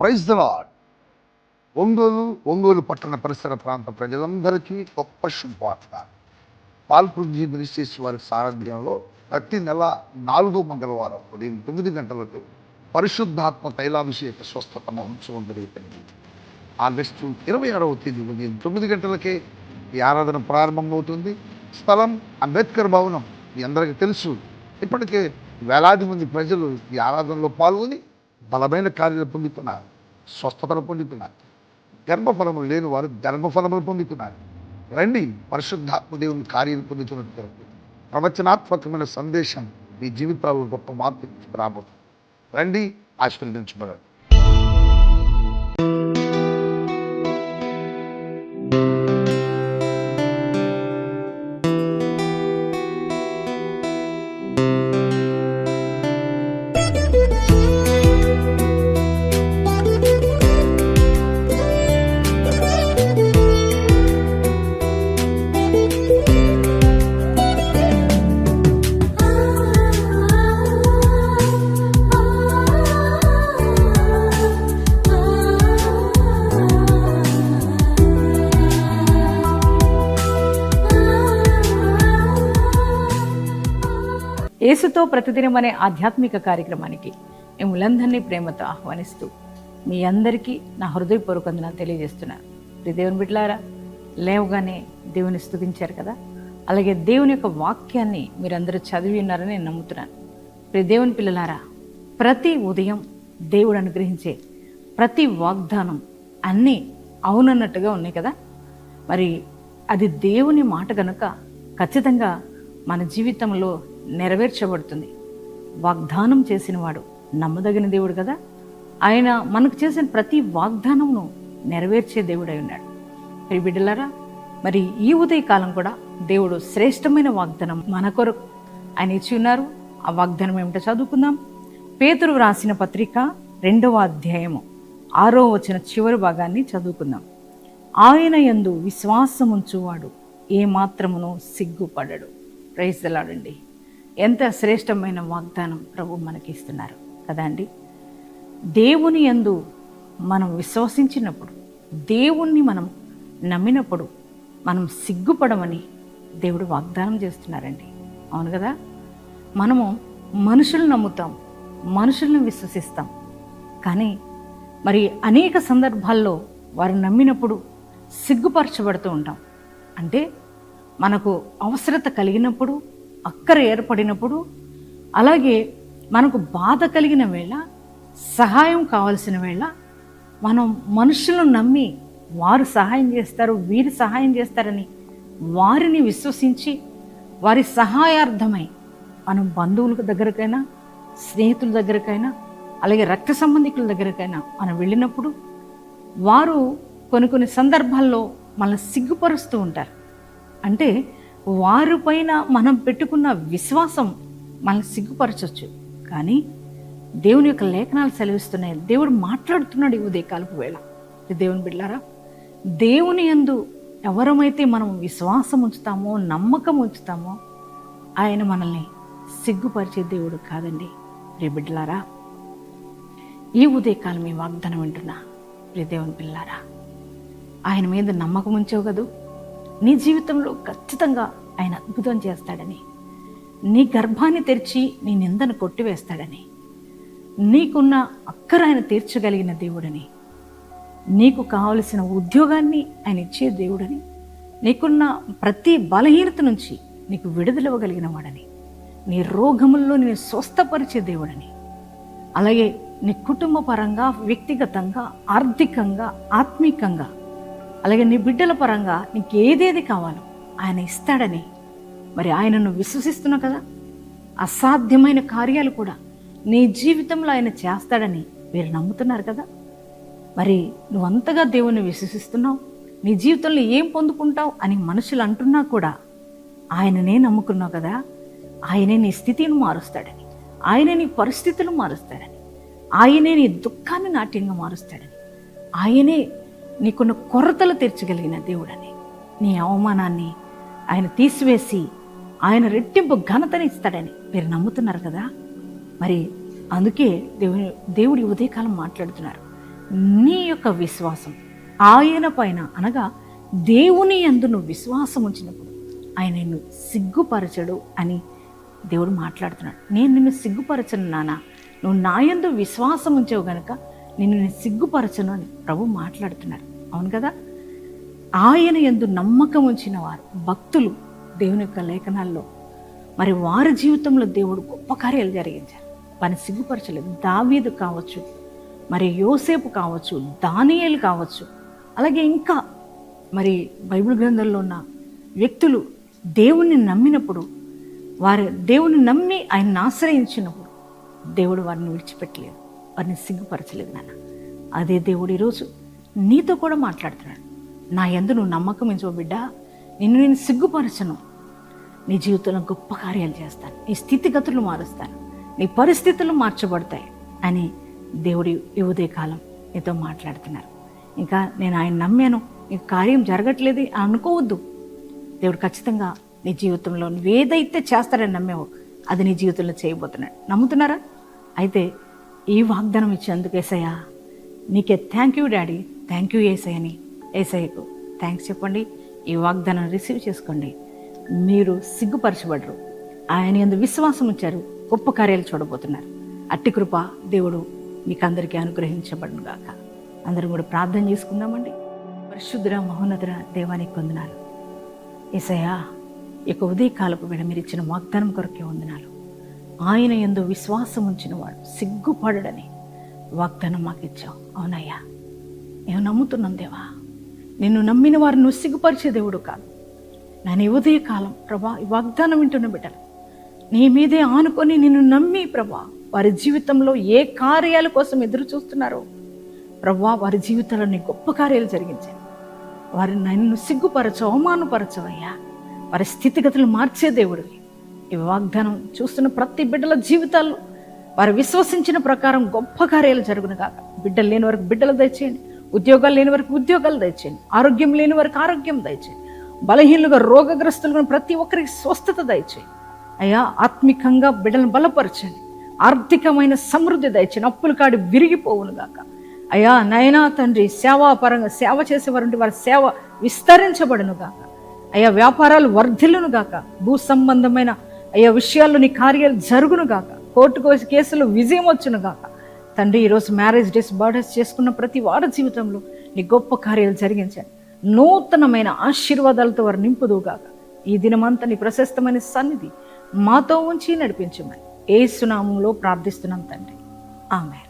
Praise the Ongole Ongole పట్టణ పరిసర ప్రాంత ప్రజలందరికీ గొప్ప శుభవార్త. పాల్పుంజి మినిస్ట్రీస్ వారి సారథ్యంలో ప్రతి నెల నాలుగో మంగళవారం ఉదయం తొమ్మిది గంటలకు పరిశుద్ధాత్మ తైలాభిషేక స్వస్థత మహోత్సవం జరుగుతుంది ఆగస్టు ఇరవై ఆరవ తేదీ ఉదయం తొమ్మిది గంటలకే ఈ ఆరాధన ప్రారంభమవుతుంది. స్థలం అంబేద్కర్ భవనం మీ అందరికీ తెలుసు. ఇప్పటికే వేలాది మంది ప్రజలు ఈ ఆరాధనలో పాల్గొని బలమైన కార్యాలు పొందుతున్నారు. స్వస్థతలు పొందుతున్నారు. గర్భఫలము లేని వారు గర్భఫలములు పొందుతున్నారు. రండి పరిశుద్ధాత్మ దేవుని కార్యం పొందుతున్నట్టు ప్రవచనాత్మకమైన సందేశం మీ జీవితాలు గొప్ప మార్పు రాబోతుంది. రండి ఆశీర్వదించబడండి యేసుతో ప్రతిదినం అనే ఆధ్యాత్మిక కార్యక్రమానికి మిమ్మల్ందరినీ ప్రేమతో ఆహ్వానిస్తూ మీ అందరికీ నా హృదయపూర్వక వందనాలు తెలియజేస్తున్నాను ప్రియ దేవుని బిడ్డలారా లేవగానే దేవుని స్థుతించారు కదా? అలాగే దేవుని యొక్క వాక్యాన్ని మీరందరూ చదివి ఉన్నారని నేను నమ్ముతున్నాను. ప్రియ దేవుని పిల్లలారా ప్రతి ఉదయం దేవుడు అనుగ్రహించే ప్రతి వాగ్దానం అన్నీ అవునన్నట్టుగా ఉన్నాయి కదా? మరి అది దేవుని మాట కనుక ఖచ్చితంగా మన జీవితంలో నెరవేర్చబడుతుంది. వాగ్దానం చేసినవాడు నమ్మదగిన దేవుడు కదా? ఆయన మనకు చేసిన ప్రతి వాగ్దానమును నెరవేర్చే దేవుడై ఉన్నాడు. మరి బిడ్డలారా మరి ఈ ఉదయకాలం కూడా దేవుడు శ్రేష్టమైన వాగ్దానం మన కొరకు. ఆయన ఇచ్చి ఉన్నారు. ఆ వాగ్దానం ఏమిటో చదువుకుందాం. పేతురు రాసిన పత్రిక రెండవ అధ్యాయము ఆరో వచ్చిన చివరి భాగాన్ని చదువుకుందాం. ఆయన యందు విశ్వాసముంచువాడు ఏ సిగ్గుపడడు. ప్రైజ్లాడండి ఎంత శ్రేష్టమైన వాగ్దానం ప్రభు మనకి ఇస్తున్నారు కదా అండి? దేవుని యందు మనం విశ్వసించినప్పుడు దేవుణ్ణి మనం నమ్మినప్పుడు మనం సిగ్గుపడమని దేవుడు వాగ్దానం చేస్తున్నారండి. అవును కదా? మనము మనుషులను నమ్ముతాం మనుషులను విశ్వసిస్తాం. కానీ మరి అనేక సందర్భాల్లో వారు నమ్మినప్పుడు సిగ్గుపరచబడుతూ ఉంటాం. అంటే మనకు అవసరత కలిగినప్పుడు అక్కర ఏర్పడినప్పుడు అలాగే మనకు బాధ కలిగిన వేళ సహాయం కావాల్సిన వేళ మనం మనుషులను నమ్మి వారు సహాయం చేస్తారు వీరు సహాయం చేస్తారని వారిని విశ్వసించి వారి సహాయార్థమై మనం బంధువుల దగ్గరకైనా స్నేహితుల దగ్గరకైనా అలాగే రక్త సంబంధికుల దగ్గరకైనా మనం వెళ్ళినప్పుడు వారు కొన్ని కొన్ని సందర్భాల్లో మనల్ని సిగ్గుపరుస్తూ ఉంటారు. అంటే వారిపైన మనం పెట్టుకున్న విశ్వాసం మనల్ని సిగ్గుపరచవచ్చు కానీ దేవుని యొక్క లేఖనాలు సెలవిస్తున్నాయి. దేవుడు మాట్లాడుతున్నాడు ఈ ఉదయకాలపు వేళ. దేవుని బిడ్డారా దేవుని యందు ఎవరమైతే మనం విశ్వాసం ఉంచుతామో నమ్మకం ఉంచుతామో ఆయన మనల్ని సిగ్గుపరిచే దేవుడు కాదండి. రే బిడ్డలారా ఈ ఉదయకాలం ఈ వాగ్దానం వింటున్నా. రే దేవుని పిల్లారా ఆయన మీద నమ్మకం ఉంచావు కదూ? నీ జీవితంలో ఖచ్చితంగా ఆయన అద్భుతం చేస్తాడని నీ గర్భాన్ని తెరిచి నీ నిందను కొట్టివేస్తాడని నీకున్న అక్కర ఆయన తీర్చగలిగిన దేవుడని నీకు కావలసిన ఉద్యోగాన్ని ఆయన ఇచ్చే దేవుడని నీకున్న ప్రతి బలహీనత నుంచి నీకు విడుదలవ్వగలిగిన వాడని నీ రోగముల్లో నేను స్వస్థపరిచే దేవుడని అలాగే నీ కుటుంబ పరంగా వ్యక్తిగతంగా ఆర్థికంగా ఆత్మీకంగా అలాగే నీ బిడ్డల పరంగా నీకు ఏదేది కావాలో ఆయన ఇస్తాడని. మరి ఆయనను విశ్వసిస్తున్నావు కదా? అసాధ్యమైన కార్యాలు కూడా నీ జీవితంలో ఆయన చేస్తాడని మీరు నమ్ముతున్నారు కదా? మరి నువ్వు అంతగా దేవుణ్ణి విశ్వసిస్తున్నావు? నీ జీవితంలో ఏం పొందుకుంటావు అని మనుషులు అంటున్నా కూడా ఆయననే నమ్ముకున్నావు కదా? ఆయనే నీ స్థితిని మారుస్తాడని ఆయనే నీ పరిస్థితులు మారుస్తాడని ఆయనే నీ దుఃఖాన్ని నాట్యంగా మారుస్తాడని ఆయనే నీకున్న కొరతలు తీర్చగలిగిన దేవుడని. నీ అవమానాన్ని ఆయన తీసివేసి ఆయన రెట్టింపు ఘనతని ఇస్తాడని మీరు నమ్ముతున్నారు కదా? మరి అందుకే దేవుని దేవుడి ఉదయకాలం మాట్లాడుతున్నారు. నీ యొక్క విశ్వాసం ఆయన పైన అనగా దేవుని యందు నువ్వు విశ్వాసం ఉంచినప్పుడు ఆయన నిన్ను సిగ్గుపరచడు అని దేవుడు మాట్లాడుతున్నాడు. నేను నిన్ను సిగ్గుపరచను నానా. నువ్వు నా యందు విశ్వాసం ఉంచావు గనుక నిన్ను నేను సిగ్గుపరచను అని ప్రభు మాట్లాడుతున్నారు. అవును కదా? ఆయన ఎందు నమ్మకం ఉంచిన వారు భక్తులు దేవుని యొక్క లేఖనాల్లో. మరి వారి జీవితంలో దేవుడు గొప్ప కార్యాలు జరిగించారు. వారిని సిగ్గుపరచలేదు. దావీదు కావచ్చు మరి యోసేపు కావచ్చు దానియేలు కావచ్చు అలాగే ఇంకా మరి బైబిల్ గ్రంథంలో ఉన్న వ్యక్తులు దేవుణ్ణి నమ్మినప్పుడు వారు దేవుని నమ్మి ఆయన్ని ఆశ్రయించినప్పుడు దేవుడు వారిని విడిచిపెట్టలేదు. వారిని సిగ్గుపరచలేదు నాన్న. అదే దేవుడు ఈరోజు నీతో కూడా మాట్లాడుతున్నాడు. నా ఎందు నువ్వు నమ్మకం ఎంచో బిడ్డ. నిన్ను నేను సిగ్గుపరచను. నీ జీవితంలో గొప్ప కార్యాలు చేస్తాను. నీ స్థితిగతులు మారుస్తాను. నీ పరిస్థితులు మార్చబడతాయి అని దేవుడి ఈ ఉదయకాలం నీతో మాట్లాడుతున్నారు. ఇంకా నేను ఆయన నమ్మాను. నీకు కార్యం జరగట్లేదు అనుకోవద్దు. దేవుడు ఖచ్చితంగా నీ జీవితంలో నువ్వేదైతే చేస్తారని నమ్మేవో అది నీ జీవితంలో చేయబోతున్నాడు. నమ్ముతున్నారా? అయితే ఈ వాగ్దానం ఇచ్చేందుకు ఎసయ్యా నీకే thank you daddy. Thank you Esai అని ఏసయ్యకు థ్యాంక్స్ చెప్పండి. ఈ వాగ్దానం రిసీవ్ చేసుకోండి. మీరు సిగ్గుపరచబడరు. ఆయన ఎందు విశ్వాసం ఉంచారు. గొప్ప కార్యాలు చూడబోతున్నారు. అట్టి కృప దేవుడు మీకు అందరికీ అనుగ్రహించబడును గాక. అందరూ కూడా ప్రార్థన చేసుకుందామండి. పరిశుద్ధుర మహోన్నతుర దేవానికి వందనాలు. ఏసయ్యా ఇక ఉదయకాలపు వేళ మీరు ఇచ్చిన వాగ్దానం కొరకే వందనాలు. ఆయన ఎందు విశ్వాసం ఉంచిన వాడు సిగ్గుపడడని వాగ్దానం మాకు ఇచ్చావు. అవునయ్యా. నేను నమ్ముతున్నాను దేవా. నిన్ను నమ్మిన వారిని సిగ్గుపరిచే దేవుడు కాదు. నన్ను ఉదయ ఉదయకాలం ప్రభా ఈ వాగ్దానం వింటున్న బిడ్డలు నీ మీదే ఆనుకొని నిన్ను నమ్మి ప్రభా వారి జీవితంలో ఏ కార్యాల కోసం ఎదురు చూస్తున్నారో ప్రభా వారి జీవితంలో నీ గొప్ప కార్యాలు జరిగించాను వారి నన్ను సిగ్గుపరచు అవమానపరచవయ్యా. వారి స్థితిగతులు మార్చే దేవుడివి ఈ వాగ్దానం చూస్తున్న ప్రతి బిడ్డల జీవితాల్లో వారు విశ్వసించిన ప్రకారం గొప్ప కార్యాలు జరుగును కాక బిడ్డలు లేని వరకు బిడ్డలు దయచేయండి. ఉద్యోగాలు లేని వరకు ఉద్యోగాలు దయచేయండి. ఆరోగ్యం లేని వారికి ఆరోగ్యం దయచేయండి. బలహీనులుగా రోగగ్రస్తులుగా ప్రతి ఒక్కరికి స్వస్థత దయచేయండి. అయ్యా ఆత్మికంగా బిడ్డలను బలపరచండి. ఆర్థికమైన సమృద్ధి దయచేయండి. అప్పులు కాడి విరిగిపోవును గాక. అయ్యా నయనా తండ్రి సేవాపరంగా సేవ చేసేవారంటే వారి సేవ విస్తరించబడును గాక. అయ్యా వ్యాపారాలు వర్ధిల్లును గాక. భూ సంబంధమైన అయ్యా విషయాల్లో నీ కార్యాలు జరుగును గాక. కోర్టుకు కేసులు విజయం వచ్చును గాక. తండ్రి ఈరోజు మ్యారేజ్ డేస్ బర్త్డేస్ చేసుకున్న ప్రతి వారి జీవితంలో నీ గొప్ప కార్యాలు జరిగించాను నూతనమైన ఆశీర్వాదాలతో వారు నింపుదువుగాక. ఈ దినమంతా నీ ప్రశస్తమైన సన్నిధి మాతో ఉంచి నడిపించమని ఏ సునామంలో ప్రార్థిస్తున్నాం తండ్రి. ఆమె